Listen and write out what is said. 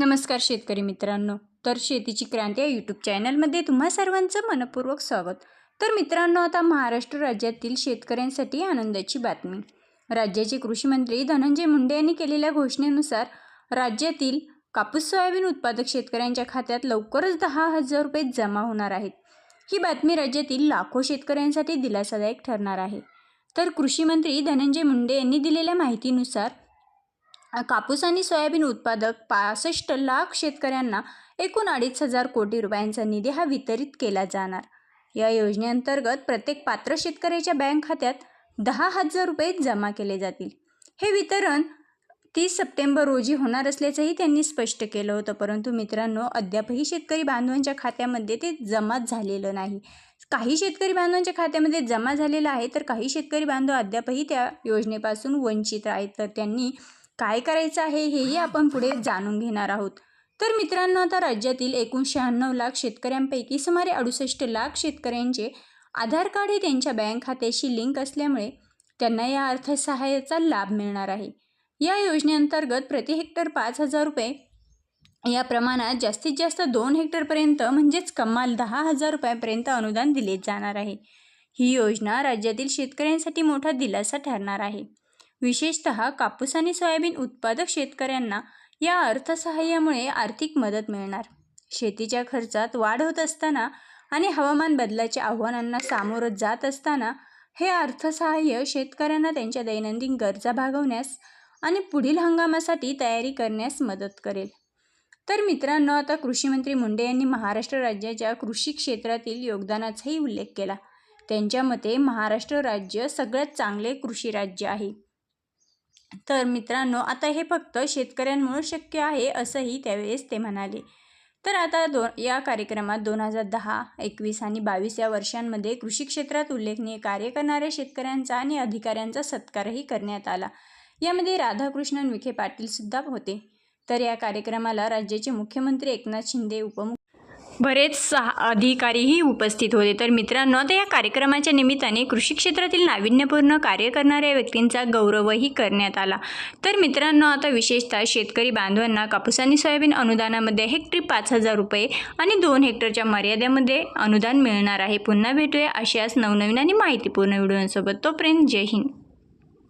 नमस्कार शेतकरी मित्रांनो. तर शेतीची क्रांती या यूट्यूब चॅनलमध्ये तुम्हा सर्वांचं मनपूर्वक स्वागत. तर मित्रांनो आता महाराष्ट्र राज्यातील शेतकऱ्यांसाठी आनंदाची बातमी. राज्याचे कृषी मंत्री धनंजय मुंडे यांनी केलेल्या घोषणेनुसार राज्यातील कापूस सोयाबीन उत्पादक शेतकऱ्यांच्या खात्यात लवकरच दहा हजार रुपये जमा होणार आहेत. ही बातमी राज्यातील लाखो शेतकऱ्यांसाठी दिलासादायक ठरणार आहे. तर कृषी मंत्री धनंजय मुंडे यांनी दिलेल्या माहितीनुसार कापूस आणि सोयाबीन उत्पादक पासष्ट लाख शेतकऱ्यांना एकूण अडीच हजार कोटी रुपयांचा निधी हा वितरित केला जाणार. या योजनेअंतर्गत प्रत्येक पात्र शेतकऱ्याच्या बँक खात्यात दहा हजार रुपये जमा केले जातील. हे वितरण तीस सप्टेंबर रोजी होणार असल्याचंही त्यांनी स्पष्ट केलं होतं परंतु मित्रांनो अद्यापही शेतकरी बांधवांच्या खात्यामध्ये ते जमा झालेलं नाही. काही शेतकरी बांधवांच्या खात्यामध्ये जमा झालेलं आहे तर काही शेतकरी बांधव अद्यापही त्या योजनेपासून वंचित आहेत. तर त्यांनी काय करायचं आहे हेही आपण पुढे जाणून घेणार आहोत. तर मित्रांनो आता राज्यातील एकूण शहाण्णव लाख शेतकऱ्यांपैकी सुमारे अडुसष्ट लाख शेतकऱ्यांचे आधार कार्ड हे त्यांच्या बँक खात्याशी लिंक असल्यामुळे त्यांना या अर्थसहाय्याचा लाभ मिळणार आहे. या योजनेअंतर्गत प्रति हेक्टर पाच हजार रुपये या प्रमाणात जास्तीत जास्त दोन हेक्टरपर्यंत म्हणजेच कमाल दहा हजार रुपयापर्यंत अनुदान दिले जाणार आहे. ही योजना राज्यातील शेतकऱ्यांसाठी मोठा दिलासा ठरणार आहे. विशेषतः कापूस आणि सोयाबीन उत्पादक शेतकऱ्यांना या अर्थसहाय्यामुळे आर्थिक मदत मिळणार. शेतीच्या खर्चात वाढ होत असताना आणि हवामान बदलाच्या आव्हानांना सामोरं जात असताना हे अर्थसहाय्य शेतकऱ्यांना त्यांच्या दैनंदिन गरजा भागवण्यास आणि पुढील हंगामासाठी तयारी करण्यास मदत करेल. तर मित्रांनो आता कृषीमंत्री मुंडे यांनी महाराष्ट्र राज्याच्या कृषी क्षेत्रातील योगदानाचाही उल्लेख केला. त्यांच्या मते महाराष्ट्र राज्य सगळ्यात चांगले कृषी राज्य आहे. तर मित्रांनो आता हे फक्त शेतकऱ्यांमुळे शक्य आहे असंही त्यावेळेस ते म्हणाले. तर आता दो या कार्यक्रमात दोन हजार दहा एकवीस आणि बावीस या वर्षांमध्ये कृषी क्षेत्रात उल्लेखनीय कार्य करणाऱ्या शेतकऱ्यांचा आणि अधिकाऱ्यांचा सत्कारही करण्यात आला. यामध्ये राधाकृष्णन विखे पाटील सुद्धा होते. तर या कार्यक्रमाला राज्याचे मुख्यमंत्री एकनाथ शिंदे उपमुख्य बरेच सहा अधिकारीही उपस्थित होते. तर मित्रांनो आता या कार्यक्रमाच्या निमित्ताने कृषी क्षेत्रातील नाविन्यपूर्ण कार्य करणाऱ्या व्यक्तींचा गौरवही करण्यात आला. तर मित्रांनो आता विशेषतः शेतकरी बांधवांना कापूस आणि सोयाबीन अनुदानामध्ये हेक्टरी पाच हजार रुपये आणि दोन हेक्टरच्या मर्यादेमध्ये अनुदान मिळणार आहे. पुन्हा भेटूया अशाच नवनवीन आणि माहितीपूर्ण व्हिडिओंसोबत. तोपर्यंत जय हिंद.